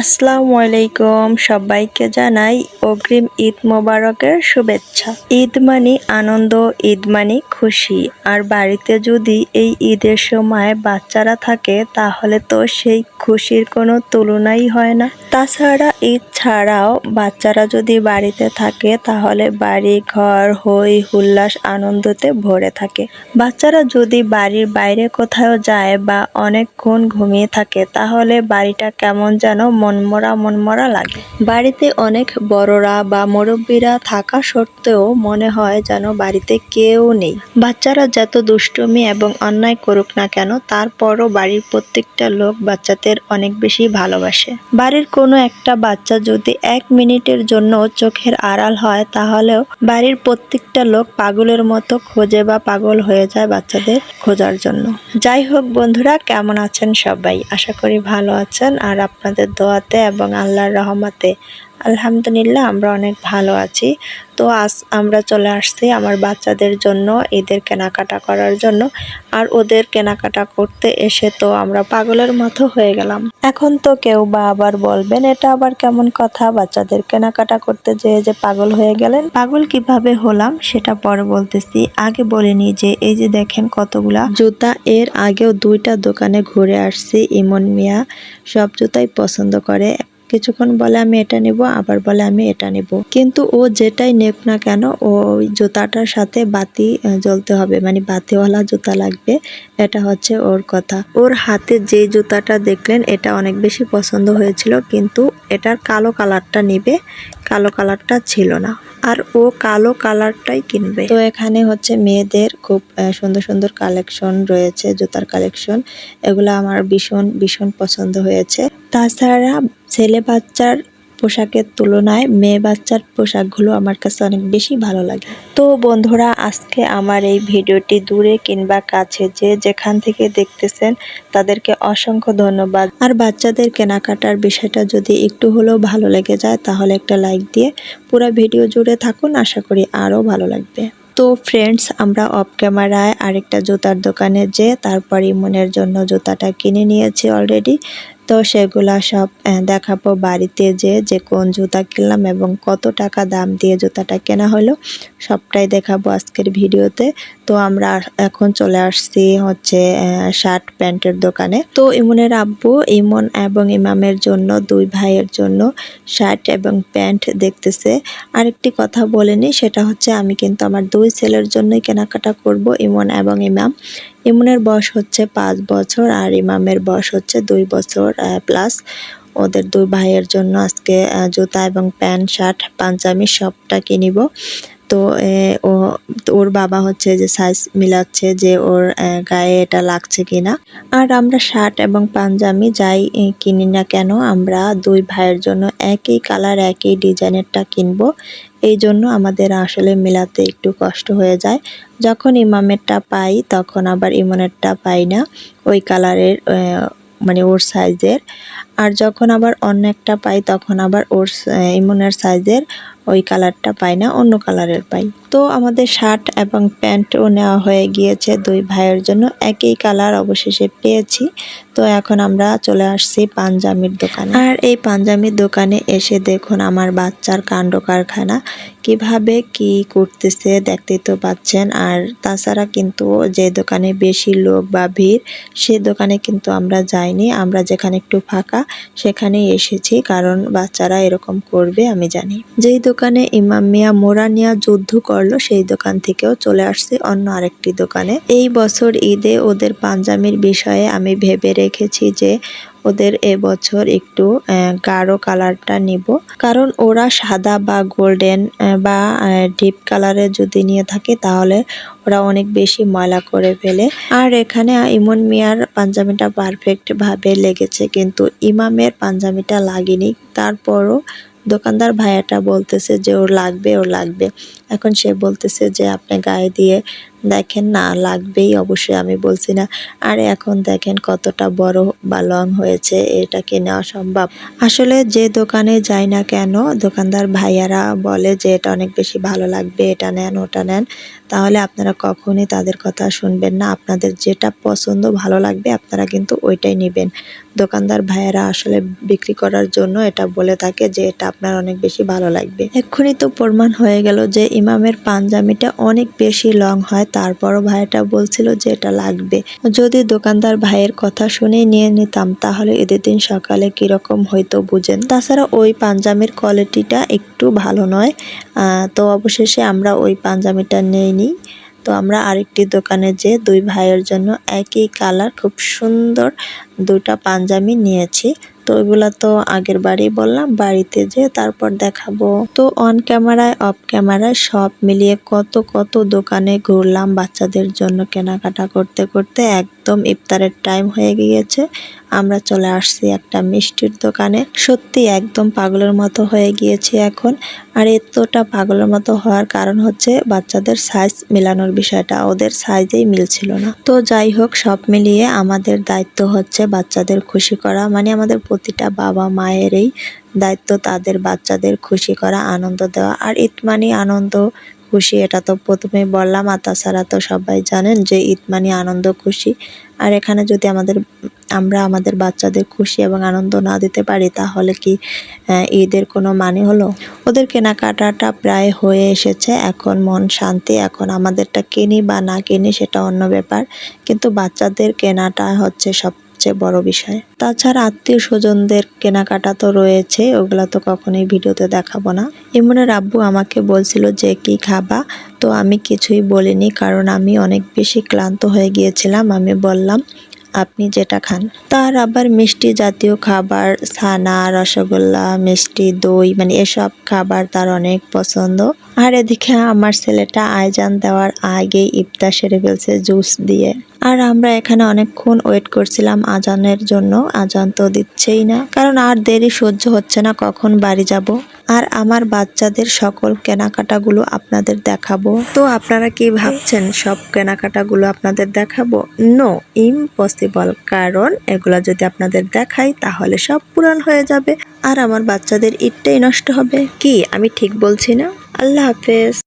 আসসালামু আলাইকুম সবাইকে জানাই অগ্রিম ঈদ মোবারকের শুভেচ্ছা। ঈদ মানে আনন্দ, ঈদ মানে খুশি। আর বাড়িতে যদি এই ঈদের সময় বাচ্চারা থাকে, তাহলে তো সেই খুশির কোনো তুলনাই হয় না। তাছাড়া ঈদ ছাড়াও বাচ্চারা যদি বাড়িতে থাকে, তাহলে বাড়ি ঘর হই হুল্লাস আনন্দতে ভরে থাকে। বাচ্চারা যদি বাড়ির বাইরে কোথাও যায় বা অনেকক্ষণ ঘুমিয়ে থাকে, তাহলে বাড়িটা কেমন যেন মনমরা মনমরা লাগে। বাড়িতে অনেক বড়রা বা মুরব্বীরা থাকা সত্ত্বেও মনে হয় যেন বাড়িতে কেউ নেই। বাচ্চারা যত দুষ্টুমি এবং অন্যায় করুক না কেন, তারপরও বাড়ির প্রত্যেকটা লোক বাচ্চাদের অনেক বেশি ভালোবাসে। বাড়ির কোনো একটা বাচ্চা যদি এক মিনিটের জন্য চোখের আড়াল হয়, তাহলেও বাড়ির প্রত্যেকটা লোক পাগলের মতো খোঁজে বা পাগল হয়ে যায় বাচ্চাদের খোঁজার জন্য। যাই হোক বন্ধুরা, কেমন আছেন সবাই? আশা করি ভালো আছেন। আর আপনাদের দোয়াতে এবং আল্লাহর রহমতে আলহামদুলিল্লাহ, আমরা অনেক ভালো আছি। তো আজ আমরা চলে আসছি আমার বাচ্চাদের জন্য, এদের কেনাকাটা করার জন্য। আর ওদের কেনাকাটা করতে এসে তো আমরা পাগলের মতো হয়ে গেলাম। এখন তো কেউ বা আবার বলবেন, এটা আবার কেমন কথা? বাচ্চাদের কেনাকাটা করতে যেয়ে যে পাগল হয়ে গেলেন? পাগল কীভাবে হলাম সেটা পরে বলতেছি। আগে বলিনি যে, এই যে দেখেন কতগুলা জুতা। এর আগেও দুইটা দোকানে ঘুরে আসছি ইমন মিয়া। সব জুতাই পছন্দ করে। কিছুক্ষণ বলে আমি এটা নিব, আবার বলে আমি এটা নিব। কিন্তু ও যেটাই নেক না কেন, ও ওই জুতাটার সাথে বাতি জ্বলতে হবে। মানে বাতিওয়ালা জুতা লাগবে, এটা হচ্ছে ওর কথা। ওর হাতে যে জুতাটা দেখলেন, এটা অনেক বেশি পছন্দ হয়েছিল, কিন্তু এটার কালো কালারটা নিবে, কালো কালারটা ছিল না। আর ও কালো কালারটাই কিনবে। তো এখানে হচ্ছে মেয়েদের খুব সুন্দর সুন্দর কালেকশন রয়েছে, জুতার কালেকশন। এগুলো আমার ভীষণ ভীষণ পছন্দ হয়েছে। তাছাড়া ছেলে বাচ্চার পোশাকের তুলনায় মেয়ে বাচ্চার পোশাকগুলো আমার কাছে অনেক বেশি ভালো লাগে। তো বন্ধুরা, আজকে আমার এই ভিডিওটি দূরে কিংবা কাছে যে যেখান থেকে দেখতেছেন, তাদেরকে অসংখ্য ধন্যবাদ। আর বাচ্চাদের কেনাকাটার বিষয়টা যদি একটু হলেও ভালো লেগে যায়, তাহলে একটা লাইক দিয়ে পুরো ভিডিও জুড়ে থাকুন, আশা করি আরও ভালো লাগবে। তো ফ্রেন্ডস, আমরা অফ ক্যামেরায় আরেকটা জুতার দোকানে যে তারপর মনের জন্য জুতাটা কিনে নিয়েছি অলরেডি। তো সেগুলা সব দেখাবো বাড়িতে যে যে কোন জুতা কিনলাম এবং কত টাকা দাম দিয়ে জুতাটা কেনা হলো, সবটাই দেখাবো আজকের ভিডিওতে। তো আমরা এখন চলে আসছি হচ্ছে শার্ট প্যান্টের দোকানে। তো ইমনের আব্বু, ইমন এবং ইমামের জন্য, দুই ভাইয়ের জন্য শার্ট এবং প্যান্ট দেখতেছে। আরেকটি কথা বলেনি সেটা হচ্ছে আমি কিন্তু আমার দুই ছেলের জন্যই কেনাকাটা করব, ইমন এবং ইমাম। ইমনের বয়স হচ্ছে পাঁচ বছর আর ইমামের বয়স হচ্ছে দুই বছর প্লাস ওদের দুই ভাইয়ের জন্য আজকে জুতা এবং প্যান্ট, শার্ট, পাঞ্জাবি সবটা কিনিব তো ও, ওর বাবা হচ্ছে যে সাইজ মিলাচ্ছে যে ওর গায়ে এটা লাগছে কিনা। আর আমরা শার্ট এবং পাঞ্জাবি যাই কিনি না কেন, আমরা দুই ভাইয়ের জন্য একই কালার, একই ডিজাইনেরটা কিনবো। এই জন্য আমাদের আসলে মেলাতে একটু কষ্ট হয়ে যায়। যখন ইমামেরটা পাই, তখন আবার ইমনেরটা পাই না, ওই কালারের মানে ওর সাইজের। আর যখন আবার অন্য একটা পাই, তখন আবার ওর ইমনের সাইজের। ওই কালারটা পাই না অন্য কালারের পাই তো আমাদের শার্ট এবং প্যান্টও নেওয়া হয়ে গিয়েছে। দুই ভাইয়ের জন্য একই কালার অবশেষে পেয়েছি। তো এখন আমরা চলে আসছি পাঞ্জাবির দোকানে। আর এই পাঞ্জাবির দোকানে এসে দেখুন আমার বাচ্চার কাণ্ড কারখানা। কীভাবে কি করতেছে দেখতেই তো পাচ্ছেন। আর তাছাড়া কিন্তু যে দোকানে বেশি লোক বা ভিড়, সে দোকানে কিন্তু আমরা যাইনি। আমরা যেখানে একটু ফাঁকা, সেখানেই এসেছি। কারণ বাচ্চারা এরকম করবে, আমি জানি। যেই দোকানে ইমাম মিয়া মোরানিয়া যুদ্ধ করল, সেই দোকান থেকেও চলে আসছি অন্য আরেকটি দোকানে। এই বছর ঈদে ওদের পাঞ্জাবির বিষয়ে আমি ভেবে রেখেছি যে ওদের এবছর একটু গাঢ় কালারটা নিব। কারণ ওরা সাদা বা গোল্ডেন বা ডিপ কালারের যদি নিয়ে থাকে তাহলে ওরা অনেক বেশি ময়লা করে ফেলে। আর এখানে ইমন মিয়ার পাঞ্জাবিটা পারফেক্ট ভাবে লেগেছে, কিন্তু ইমামের পাঞ্জাবিটা লাগেনি। তারপরও দোকানদার ভাইয়াটা বলতেছে যে ওর লাগবে ওর লাগবে। এখন সে বলতেছে যে, আপনি গায়ে দিয়ে দেখেন না, লাগবেই, অবশ্যই আমি বলছি না। আর এখন দেখেন কতটা বড় বা লং হয়েছে, এটা কি নেওয়া সম্ভব? আসলে যে দোকানে যাই না কেন, দোকানদার ভাইয়ারা বলে যে, এটা অনেক বেশি ভালো লাগবে, এটা নেন, ওটা নেন। তাহলে আপনারা কখনই তাদের কথা শুনবেন না। আপনাদের যেটা পছন্দ ভালো লাগবে, আপনারা কিন্তু ওইটাই নেবেন। দোকানদার ভাইয়েরা আসলে বিক্রি করার জন্য এটা বলে থাকে যে, এটা আপনার অনেক বেশি ভালো লাগবে। এক্ষুনি তো প্রমাণ হয়ে গেল যে ইমামের পাঞ্জামিটা অনেক বেশি লং হয়। তারপরও ভাইয়াটা বলছিল যে এটা লাগবে। যদি দোকানদার ভাইয়ের কথা শুনে নিয়ে নিতাম, তাহলে এদের দিন সকালে কীরকম হয়তো বুঝেন। তাছাড়া ওই পাঞ্জামির কোয়ালিটিটা একটু ভালো নয়। তো অবশেষে আমরা ওই পাঞ্জামিটা নেইনি তো আমরা আরেকটি দোকানে যে দুই ভাইয়ের জন্য একই কালার খুব সুন্দর দুটা পাঞ্জাবি নিয়েছি। তো ওইগুলা তো আগের বাড়ি বললাম, বাড়িতে যে তারপর দেখাবো। তো অন ক্যামেরায় অফ ক্যামেরায় সব মিলিয়ে কত কত দোকানে ঘুরলাম বাচ্চাদের জন্য কেনাকাটা করতে করতে একদম ইফতারের টাইম হয়ে গিয়েছে। আমরা চলে আসছি একটা মিষ্টির দোকানে। সত্যি একদম পাগলের মতো হয়ে গিয়েছে এখন। আর এতটা পাগলের মতো হওয়ার কারণ হচ্ছে বাচ্চাদের সাইজ মেলানোর বিষয়টা, ওদের সাইজেই মিলছিল না। তো যাই হোক, সব মিলিয়ে আমাদের দায়িত্ব হচ্ছে বাচ্চাদের খুশি করা মানে আমাদের প্রতিটা বাবা মায়েরই দায়িত্ব তাদের বাচ্চাদের খুশি করা, আনন্দ দেওয়া আর ঈদ মানে আনন্দ খুশি, এটা তো প্রথমে বললাম। আর তাছাড়া তো সবাই জানেন যে ঈদ মানে আনন্দ খুশি। আর এখানে যদি আমাদের, আমরা আমাদের বাচ্চাদের খুশি এবং আনন্দ না দিতে পারি, তাহলে কি ঈদের কোনো মানে হলো? ওদের কেনাকাটাটা প্রায় হয়ে এসেছে। এখন মন শান্তি, এখন আমাদেরটা কিনি বা না কিনি সেটা অন্য ব্যাপার। কিন্তু বাচ্চাদের কেনাটা হচ্ছে সবচেয়ে বড় বিষয়। তাছাড়া আত্মীয় স্বজনদের কেনাকাটা তো রয়েছে, ওগুলা তো কখনোই ভিডিওতে দেখাবো না। ইমনের আব্বু আমাকে বলছিল যে, কি খাবা? তো আমি কিছুই বলিনি, কারণ আমি অনেক বেশি ক্লান্ত হয়ে গিয়েছিলাম। আমি বললাম আপনি যেটা খান। তার আবার মিষ্টি জাতীয় খাবার, ছানা, রসগোল্লা, মিষ্টি, দই মানে এসব খাবার তার অনেক পছন্দ। আর এদিকে আমার ছেলেটা আয়োজন দেওয়ার আগেই ইফতার সেরে ফেলছে জুস দিয়ে। আর আমরা এখানে অনেকক্ষণ ওয়েট করছিলাম আজানের জন্য। আজান তো দিচ্ছেই না। কারণ আর দেরি সহ্য হচ্ছে না, কখন বাড়ি যাব। আর আমার বাচ্চাদের সকল কেনাকাটাগুলো আপনাদের দেখাবো। তো আপনারা কি ভাবছেন, সব কেনাকাটাগুলো আপনাদের দেখাবো? নো ইম্পসিবল কারণ এগুলো যদি আপনাদের দেখাই, তাহলে সব পূরণ হয়ে যাবে। আর আমার বাচ্চাদের ঈদটাই নষ্ট হবে। কি, আমি ঠিক বলছি না? আল্লাহ হাফেজ।